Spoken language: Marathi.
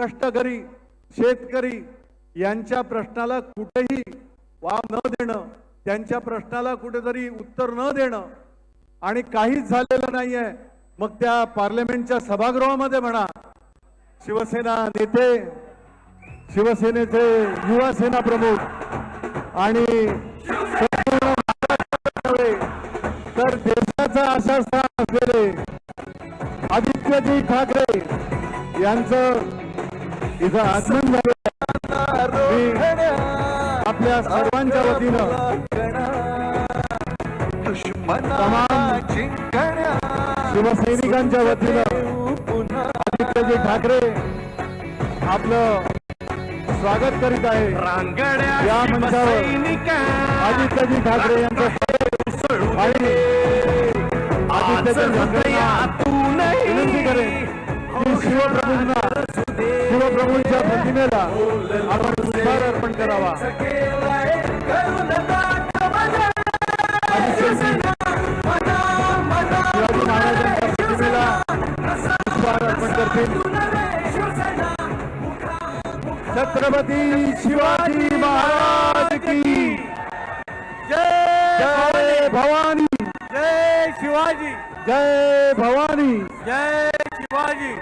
कष्टकरी शेतकरी यांच्या प्रश्नाला कुठेही वाव न देणं त्यांच्या प्रश्नाला कुठेतरी उत्तर न देणं आणि काहीच झालेलं नाहीये मग त्या पार्लमेंटच्या सभागृहामध्ये म्हणा. शिवसेना नेते शिवसेनेचे युवा सेना प्रमुख आणि तर देशाचा आशास्थान असलेले आदित्यजी ठाकरे यांचं इथं आगमन झालं आपल्या सर्वांच्या वतीनं तमाम शिवसैनिकांच्या वतीनं आदित्यजी ठाकरे आपलं स्वागत करीत आहे. या मंचावर आदित्यजी ठाकरे यांचं आणि आदित्यजी ठाकरे विनंती करेन की शिवप्रभूंना शिवप्रभूंच्या प्रतिमेला आपण पुष्पहार अर्पण करावा. शिवाजी महाराजांच्या प्रतिमेला पुष्पहार अर्पण करतील छत्रपती शिवाजी महाराज की जय भवानी. जय शिवाजी. जय भवानी. जय शिवाजी.